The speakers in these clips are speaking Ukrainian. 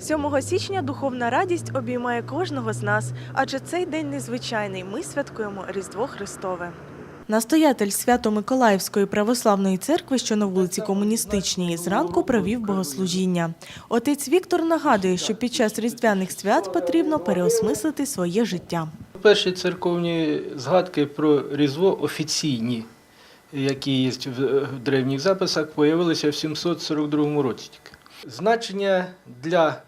7 січня духовна радість обіймає кожного з нас, адже цей день незвичайний. Ми святкуємо Різдво Христове. Настоятель Свято-Миколаївської православної церкви, що на вулиці Комуністичній, зранку провів богослужіння. Отець Віктор нагадує, що під час різдвяних свят потрібно переосмислити своє життя. Перші церковні згадки про Різдво офіційні, які є в в древніх записах, появилися в 742 році. Значення для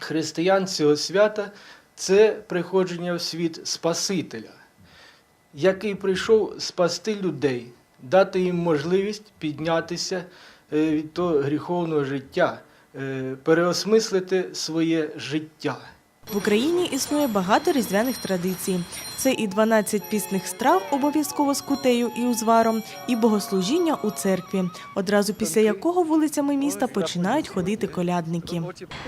християн цього свята це приходження в світ Спасителя, який прийшов спасти людей, дати їм можливість піднятися е, від того гріховного життя, е, переосмислити своє життя. В Україні існує багато різдвяних традицій. Це і 12 пісних страв, обов'язково з кутею і узваром, і богослужіння у церкві, одразу після якого вулицями міста починають ходити колядники.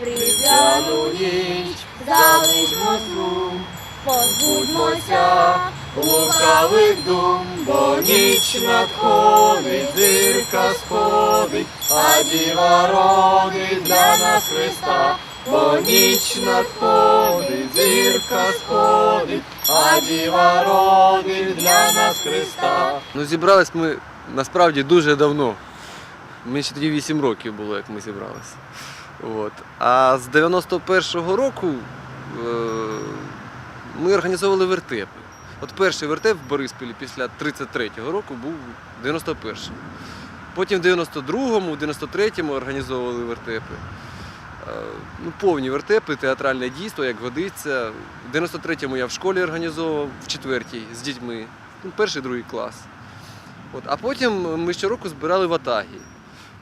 Різдвяну ніч залишмо сум, позбудьмося лукавих дум, бо ніч надходить, зірка сходить, а діва родить для нас Христа, бо ніч надходить, зірка сходить, а діва родить для нас Христа. Ну, зібрались ми насправді дуже давно. Мені ще тоді 8 років було, як ми зібралися. От. А з 91-го року е- ми організовували вертепи. От перший вертеп в Борисполі після 33-го року був 91-м. Потім в 92-му, в 93-му організовували вертепи. Е, Ну, повні вертепи, театральне дійство, як годиться. В 93-му я в школі організовував, в четвертій з дітьми. Ну, перший, другий клас. От, а потім ми щороку збирали ватаги.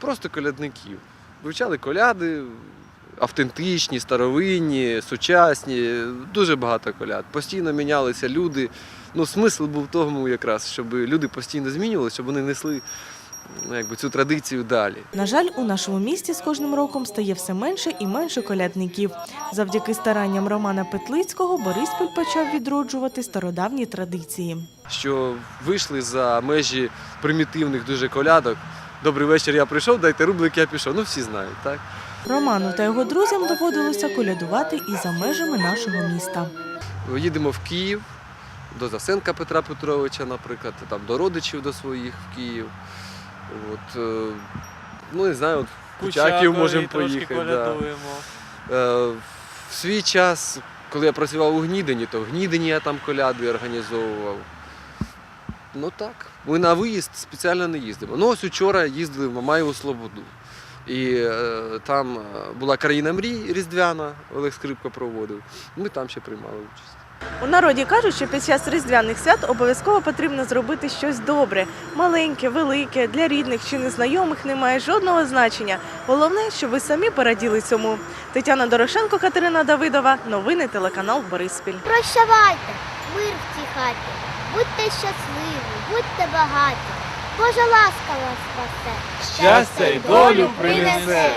Просто колядників. Вивчали коляди, автентичні, старовинні, сучасні, дуже багато коляд. Постійно мінялися люди. Ну, смисл був в тому якраз, щоб люди постійно змінювалися, щоб вони несли ну, якби, цю традицію далі. На жаль, у нашому місті з кожним роком стає все менше і менше колядників. Завдяки старанням Романа Петлицького Бориспіль почав відроджувати стародавні традиції. що вийшли за межі примітивних дуже колядок. Добрий вечір, я прийшов, дайте рублик, я пішов. Ну всі знають, так? Роману та його друзям доводилося колядувати і за межами нашого міста. Їдемо в Київ до Засенка Петра Петровича, наприклад, там до родичів до своїх в Київ. От, е, ну не знаю, от в Кучаків можемо поїхати. Да. Е, В свій час, коли я працював у Гнідині, то в Гнідині я там коляди організовував. Ну так. Ми на виїзд спеціально не їздимо. Ну ось учора їздили в Мамаєву Слободу. І е, там е, була країна мрій різдвяна, Олег Скрипка проводив. Ми там ще приймали участь. У народі кажуть, що під час різдвяних свят обов'язково потрібно зробити щось добре, маленьке, велике, для рідних чи незнайомих не має жодного значення. Головне, щоб ви самі пораділи цьому. Тетяна Дорошенко, Катерина Давидова, новини телеканал Бориспіль. Прощавайте, мир в цій хаті, будьте щасливі, будьте багаті, Божа ласка вас спасе. Щастя й долю принесе.